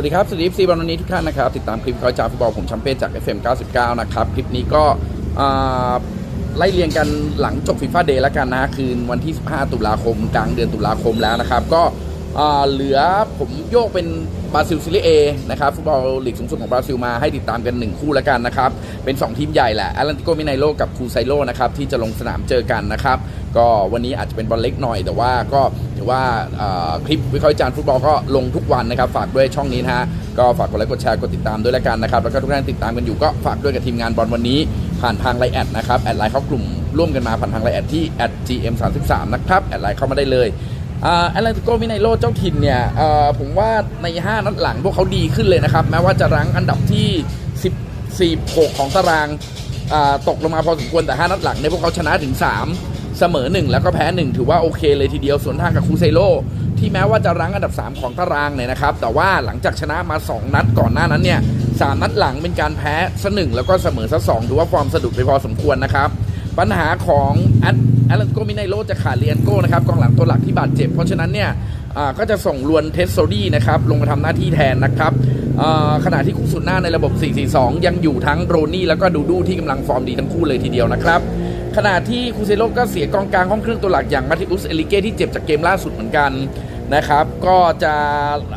สวัสดีครับสวัสดีซีบอลวันนี้ทุกท่านนะครับ ติดตามคลิปคอยจาฟุตบอลผมแชมเปี้ยนจาก FM 99 นะครับ คลิปนี้ก็ไล่เรียงกันหลังจบฟีฟ่าเดย์แล้วกันนะ คืนวันที่ 15 ตุลาคม กลางเดือนตุลาคมแล้วนะครับ ก็เหลือผมโยกเป็นบราซิลซีรีส์เอนะครับฟุตบอลลีกสูงสุดของบราซิลมาให้ติดตามกัน 1 คู่แล้วกันนะครับ เป็น 2 ทีมใหญ่แหละแอตแลนติโกมิไนโลกับคูไซโลนะครับที่จะลงสนามเจอกันนะครับ ก็วันนี้อาจจะเป็นบอลเล็กหน่อยแต่ว่าก็ ว่าคลิปวิเคราะห์วิจารณ์ฟุตบอลก็ลงทุกวันนะครับ ฝากด้วยช่องนี้นะฮะก็ฝากกดไลค์กดแชร์กดติดตามด้วยแล้วกันนะครับ แล้วก็ทุกท่านติดตามกันอยู่ก็ฝากด้วยกับทีมงานบอลวันนี้ ผ่านทางไลน์แอดนะครับแอดไลน์เข้ากลุ่มร่วมกันมาผ่านทางไลน์แอดที่ @gm33 นะครับแอดไลน์เข้ามาได้เลยแอตแลนติโกมิไนโลเจ้าถิ่นเนี่ยผมว่าใน 5 นัดหลังพวกเขาดีขึ้นเลยนะครับ แม้ว่าจะรั้งอันดับที่10 16ของตารางตกลงมาพอสมควรแต่ 5 นัดหลังเนี่ยพวกเขาชนะถึง 3 เสมอ1แล้วก็แพ้1ถือว่าโอเคเลยทีเดียวส่วนทางกับคูเซโลที่แม้ว่าจะรั้งอันดับ 3 ของตารางเนี่ยนะครับ แต่ว่าหลังจากชนะมา 2 นัดก่อนหน้านั้นเนี่ยสามนัดหลังเป็นการแพ้ซะหนึ่งแล้วก็เสมอซะสองถือว่าฟอร์มสะดุดไปพอสมควรนะครับ ปัญหาของแอตแอตแลนโกมิไนโลจะขาดเรียนโก้นะครับกองหลังตัวหลักที่บาดเจ็บ เพราะฉะนั้นเนี่ยก็จะส่งลวนเทสโซดี้นะครับลงมาทำหน้าที่แทนนะครับขณะที่คู่สุดหน้าในระบบ 4-4-2 ยังอยู่ทั้งโรนี่แล้วก็ดูดูที่กำลังฟอร์มดีทั้งคู่เลยทีเดียวนะครับ ขณะที่คูเซโลก็เสียกองกลางห้องเครื่องตัวหลักอย่างมาติอุสเอลิเก้ที่เจ็บจากเกมล่าสุดเหมือนกันนะครับ ก็จะ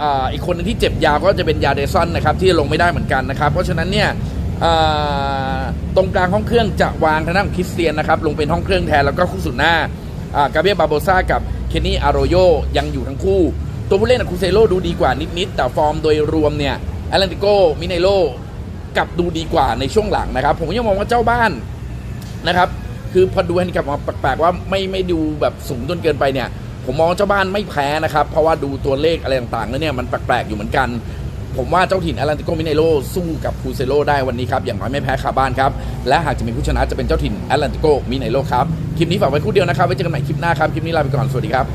อ,อีกคนหนึงที่เจ็บยาวก็จะเป็นยาเดซอนนะครับที่ลงไม่ได้เหมือนกันนะครับ เพราะฉะนั้นเนี่ยตรงกลางห้องเครื่องจะวางทางด้านของคริสเตียนนะครับลงเป็นห้องเครื่องแทนแล้วก็คู่สุดหน้ากาเบียบาโบซากับเคนนี่อารโยยังอยู่ทั้งคู่ ตัวผู้เล่นของคูเซโลดูดีกว่านิดๆแต่ฟอร์มโดยรวมเนี่ยแอตแลนติโกมิเนโลกับดูดีกว่าในช่วงหลังนะครับ ผมยังมองว่าเจ้าบ้านนะครับ คือพอดูแฮนดิแคปมาแปลกๆว่าไม่ไม่ดูแบบสูงจนเกินไปเนี่ย ผมมองเจ้าบ้านไม่แพ้นะครับ เพราะว่าดูตัวเลขอะไรต่างๆแล้วเนี่ยมันแปลกๆอยู่เหมือนกัน ผมว่าเจ้าถิ่นแอตแลนติโกมิเนโรสู้กับคูเซโรได้วันนี้ครับ อย่างน้อยไม่แพ้คาบ้านครับ และหากจะมีผู้ชนะจะเป็นเจ้าถิ่นแอตแลนติโกมิเนโรครับ คลิปนี้ฝากไว้คู่เดียวนะครับไว้เจอกันใหม่คลิปหน้าครับ คลิปนี้ลาไปก่อน สวัสดีครับ